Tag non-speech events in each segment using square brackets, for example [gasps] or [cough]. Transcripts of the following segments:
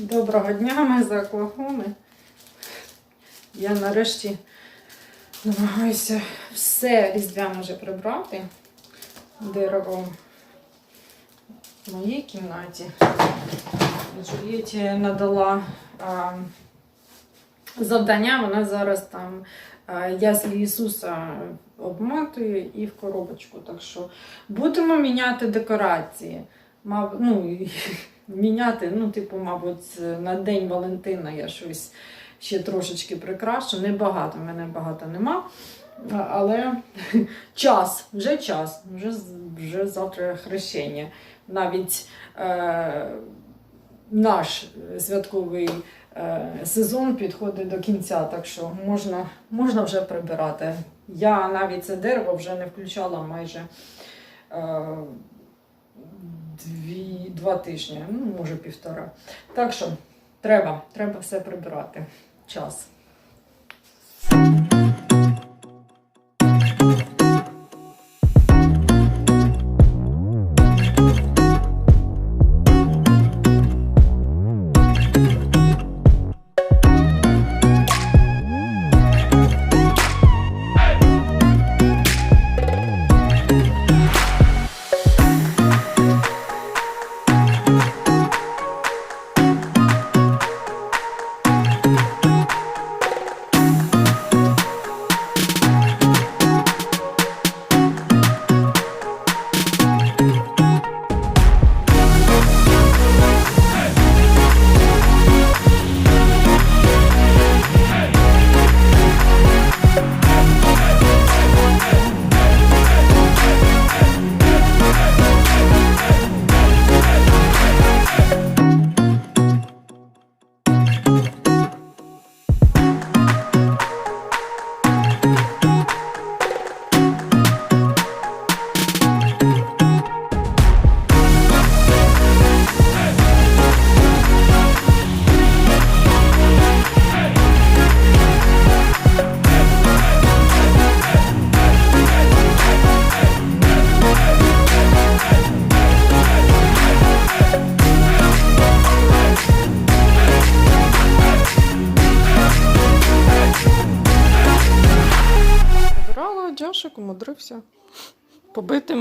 Доброго дня, ми з Оклахоми. Я нарешті намагаюся все різдвяне вже прибрати. Дерево в моїй кімнаті. Джулієті надала а, завдання, вона зараз там яслі Ісуса обматує і в коробочку. Так що будемо міняти декорації. Мав, ну, міняти, ну, типу, мабуть, на День Валентина я щось ще трошечки прикрашу. Небагато, в мене багато нема. Але [laughs] час, вже час, вже, вже завтра хрещення. Навіть е, наш святковий е, сезон підходить до кінця, так що можна, можна вже прибирати. Я навіть це дерево вже не включала майже. Е, дві, два тижні, ну, може півтора. Так що треба, треба все прибирати. Час.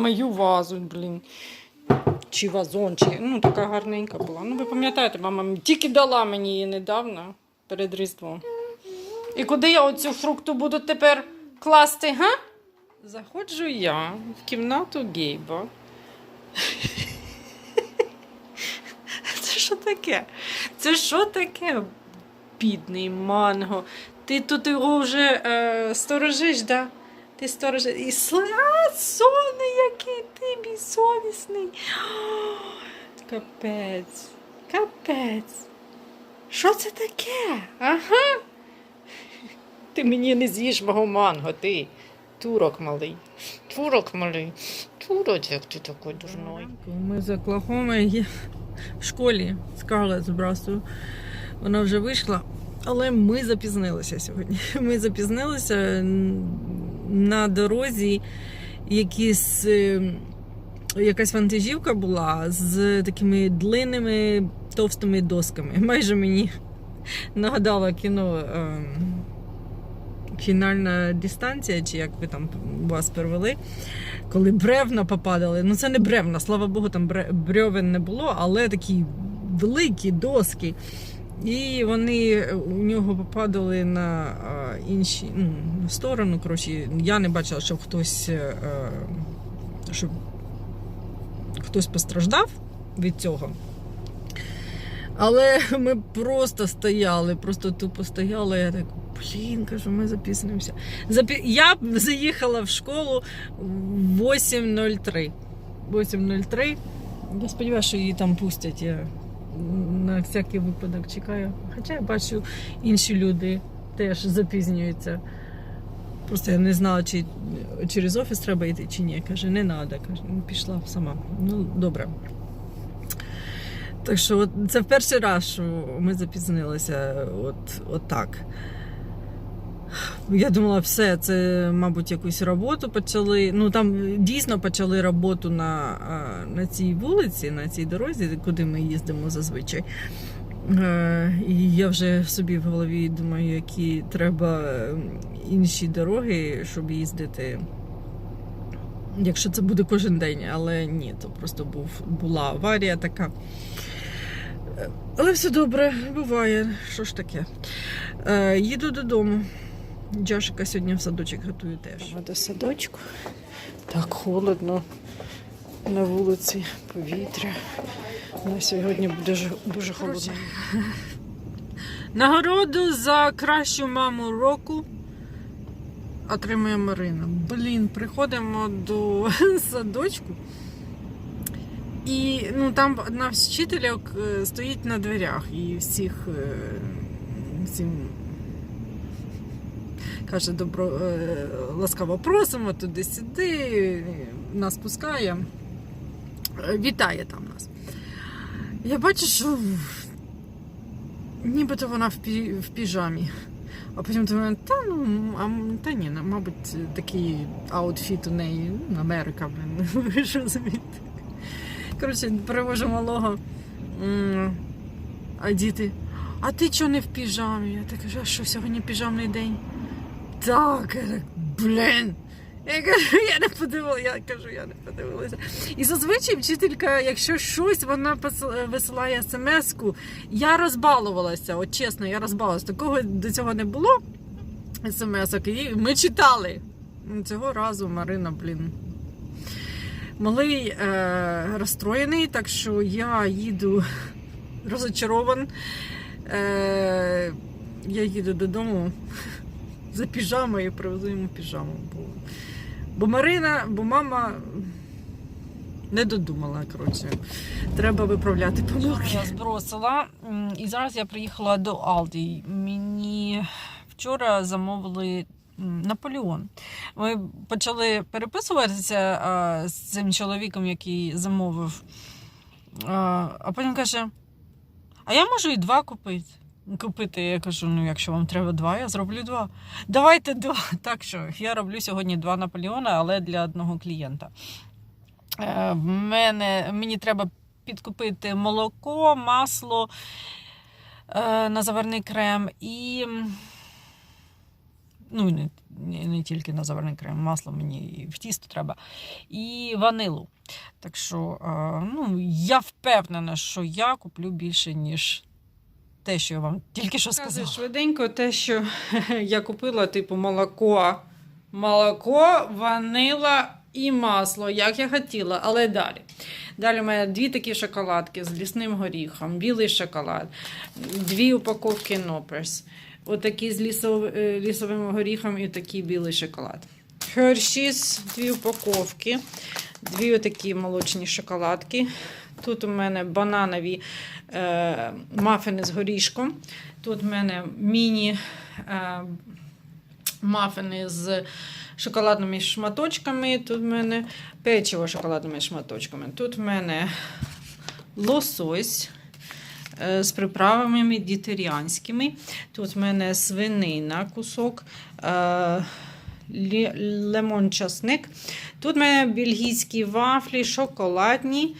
Мою вазу, блін. Чи вазон, чи ну така гарненька була. Ну, ви пам'ятаєте, мама тільки дала мені її недавно перед Різдвом. І куди я оцю фрукту буду тепер класти, га? Заходжу я в кімнату Гейба. [laughs] Це що таке? Це що таке? Бідний манго. Ти тут його вже е, сторожиш, да? Ти сторожиш. І сл... А, сони, який ти безсовісний. О, [gasps] Капець. Капець. Що це таке? Ага. [laughs] Ти мені не з'їш мого манго, ти. Турок малий. Турок малий. Турочок ти такий дурной. Ми з Оклахоми в школі Скарлет з Брасту. Вона вже вийшла, але ми запізнилися сьогодні. [laughs] Ми запізнилися на дорозі. Якісь, е, якась вантажівка була з такими длинними товстими досками. [laughs] Майже мені нагадала кіно. ем, Фінальна дистанція, чи як ви там вас перевели, коли бревна попадали. Ну це не бревна, слава Богу, там бре- бревен не було, але такі великі доски. І вони у нього попадали на інші ну, сторону. Коротше, я не бачила, щоб хтось, е, е, щоб хтось постраждав від цього. Але [laughs] ми просто стояли, просто тупо стояли. Я так, блін, кажу, ми запізнимося. Запі... Я заїхала в школу 8.03. 8.03. Я сподіваюся, що її там пустять. Я на всякий випадок чекаю. Хоча я бачу, інші люди теж запізнюються. Просто я не знала, чи через офіс треба йти, чи ні. Каже, не треба. Каже, ну, пішла сама. Ну, добре. Так що от, це в перший раз, що ми запізнилися от, от так. Я думала, все, це, мабуть, якусь роботу почали. Ну там дійсно почали роботу на, на цій вулиці, на цій дорозі, куди ми їздимо зазвичай. Е, І я вже собі в голові думаю, які треба е, інші дороги, щоб їздити. Якщо це буде кожен день, але ні, то просто був, була аварія така. Е, Але все добре, буває. Що ж таке? Е, їду додому. Джашика сьогодні в садочок готую теж. До садочку. Так холодно на вулиці, повітря. На сьогодні буде дуже холодно. Нагороду за кращу маму року отримує Марина. Блін, приходимо до [laughs] садочку. І ну, там одна з вчительок е, стоїть на дверях і всіх е, всім каже, добро, е, ласкаво просимо туди-сюди, нас пускає, вітає там нас. Я бачу, що нібито вона в, пі, в піжамі. А потім думаю, та ну, а, та ні, ну, мабуть, такий аутфіт у неї, ну, Америка, [laughs] ви розумієте. Коротше, перевожу малого. А діти, а ти чого не в піжамі? Я так кажу, а що сьогодні піжамний день? Так, блін. Я кажу, я не подивилася, я кажу, я не подивилася. І зазвичай вчителька, якщо щось, вона висилає смс-ку. Я розбалувалася, от чесно, я розбалувалася. Такого до цього не було смс-ок. І ми читали. Цього разу Марина, блін. Малий е, розстроєний, так що я їду [laughs] розочарован. Е, я їду додому за піжамою і привезу йому піжаму. Бо, бо Марина, бо мама не додумала, коротше. Треба виправляти помилки. Я збросила. І зараз я приїхала до Алді. Мені вчора замовили Наполеон. Ми почали переписуватися а, з цим чоловіком, який замовив. А, а потім каже: А я можу і два купити. Купити, я кажу, ну якщо вам треба два, я зроблю два. Давайте два. [laughs] Так що я роблю сьогодні два Наполеона, але для одного клієнта. Е, мене, мені треба підкупити молоко, масло е, на заварний крем і. Ну, не, не, тільки на заварний крем, масло мені і в тісто треба. І ванилу. Так що, е, ну, я впевнена, що я куплю більше, ніж те, що я вам тільки що сказала. Швиденько те, що [laughs] я купила, типу, молоко, молоко, ванила і масло, як я хотіла, але далі. Далі у мене дві такі шоколадки з лісним горіхом, білий шоколад, дві упаковки Нопперс. Отакі з лісов, е, лісовим горіхом і такий білий шоколад. Hershey's, дві упаковки, дві отакі молочні шоколадки. Тут у мене бананові е, мафини з горішком. Тут у мене міні е, мафини з шоколадними шматочками. Тут в мене печиво з шоколадними шматочками. Тут в мене лосось е, з приправами медитеріанськими. Тут в мене свинина, кусок, е, лі- лимон-часник. Тут в мене бельгійські вафлі, шоколадні.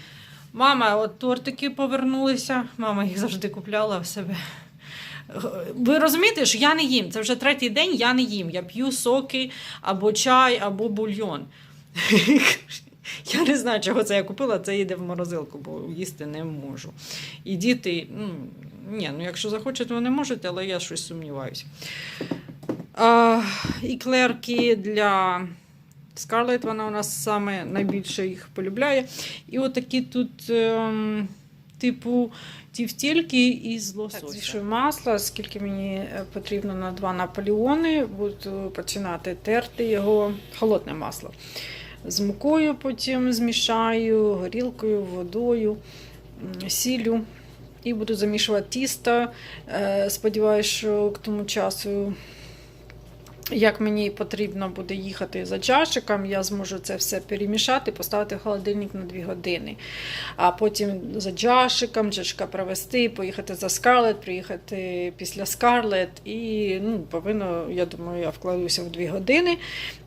Мама, от тортики повернулися. Мама їх завжди купляла в себе. Ви розумієте, що я не їм. Це вже третій день я не їм. Я п'ю соки або чай, або бульйон. [laughs] Я не знаю, чого це я купила, це йде в морозилку, бо їсти не можу. І діти, ну, ні, ну якщо захочете, вони можуть, але я щось сумніваюся. Іклерки для Scarlett, вона у нас саме найбільше їх полюбляє. І отакі тут, ем, типу, тівтільки із лосося. Звішую масло, скільки мені е, потрібно на два наполеони. Буду починати терти його холодне масло. З мукою потім змішаю, горілкою, водою, м, сіллю. І буду замішувати тісто. Е, Сподіваюся, що к тому часу як мені потрібно буде їхати за чашиком, я зможу це все перемішати, поставити в холодильник на 2 години. А потім за джашиком, джашика провести, поїхати за Скарлет, приїхати після Скарлет. І ну, повинно, я думаю, я вкладуся в 2 години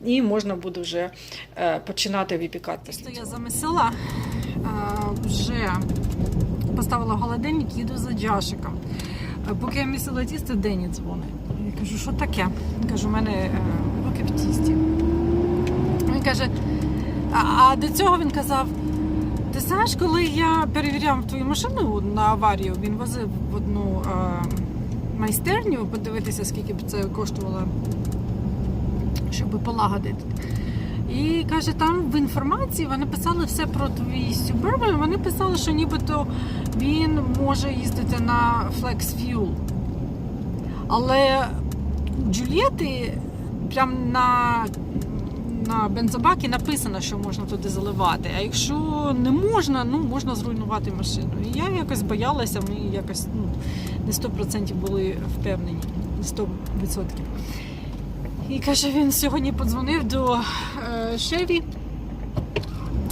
і можна буде вже е, починати випікати. Я замісила, вже поставила холодильник, їду за Джашиком. Е, Поки я місила тісто, Дені дзвонить. Кажу, що таке? Каже, у мене е, руки в тісті. Він каже, а, до цього він казав. Ти знаєш, коли я перевіряв твою машину на аварію, він возив в одну е, майстерню подивитися, скільки б це коштувало, щоб полагодити. І каже, там в інформації вони писали все про твій Suburban, Вони писали, що нібито він може їздити на Flex Fuel. Але Джульєти прям на, на бензобакі написано, що можна туди заливати. А якщо не можна, ну можна зруйнувати машину. І я якось боялася, ми якось ну, не 100% були впевнені. Не 100%. І каже, він сьогодні подзвонив до е, Шеві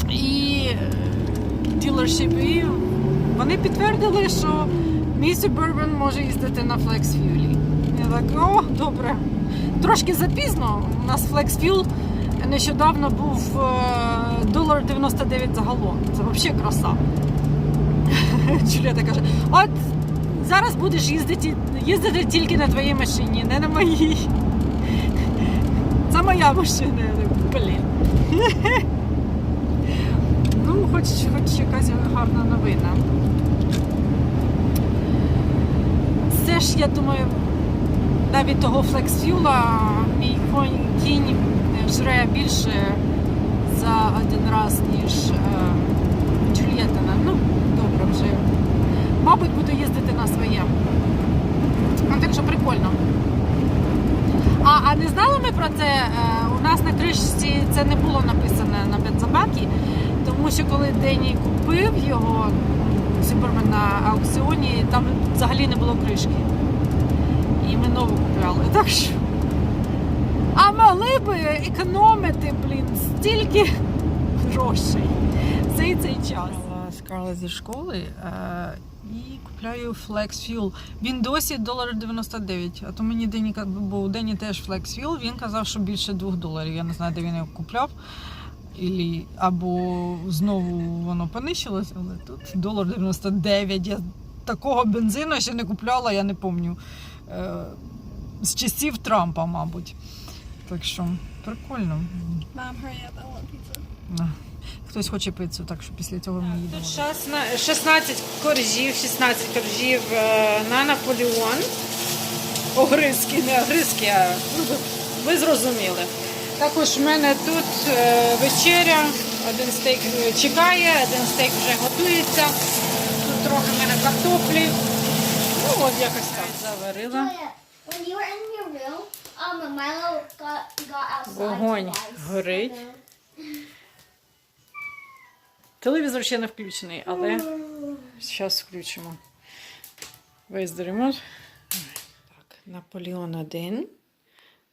і ділершіп, і вони підтвердили, що мій Suburban може їздити на Flex Fuel. Я так, о, добре. Трошки запізно. У нас Flex Fuel нещодавно був е, долар 99 за галон. Це взагалі краса. [laughs] Джуліта каже: от зараз будеш їздити, їздити тільки на твоїй машині, не на моїй. Це моя машина. Блін. [laughs] Ну, хоч, хоч якась гарна новина. Це ж, я думаю, навіть того флексфюла мій кінь жре більше за один раз, ніж е, Джульєтина. Ну, добре вже. Мабуть, буду їздити на своєму. Ну, так що прикольно. А, а не знали ми про це? Е, У нас на кришці це не було написано на бензобакі, тому що коли Дені купив його Супермен на аукціоні, там взагалі не було кришки. Купляли. Так що. А могли би економити, блін, стільки грошей цей цей час. Скарла зі школи е, і купляю Flex Fuel. Він досі долар 99, а то мені Дені, бо у Дені теж Flex Fuel, він казав, що більше 2 доларів. Я не знаю, де він його купляв. Ілі, або знову воно понищилось, але тут долар 99. Я такого бензину ще не купляла, я не пам'ятаю. Е, з часів Трампа, мабуть. Так що прикольно. Up! I want pizza. Хтось хоче пиццю, так що після цього ми їдемо. Тут 16 коржів, 16 коржів е, на Наполеон. Огризки, не огризки, а ну, ви, ви зрозуміли. Також в мене тут е, вечеря, один стейк е, чекає, один стейк вже готується. Тут трохи в мене картоплі. Ну от якось так заварила. Вогонь горить. [laughs] Телевізор ще не включений, але зараз включимо. Весь. Так, Наполеон 1,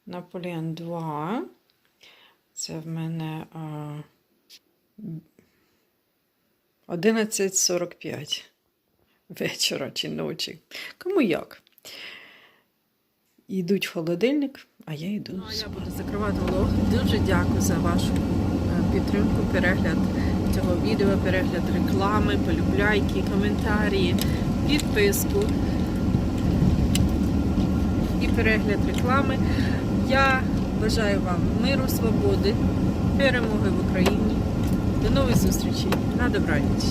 Наполеон 2. Це в мене а, 11.45 вечора чи ночі. Кому як? Йдуть в холодильник, а я йду. Ну, я буду закривати влог. Дуже дякую за вашу е, підтримку, перегляд цього відео, перегляд реклами, полюбляйки, коментарі, підписку і перегляд реклами. Я бажаю вам миру, свободи, перемоги в Україні. До нових зустрічей. На добраніч.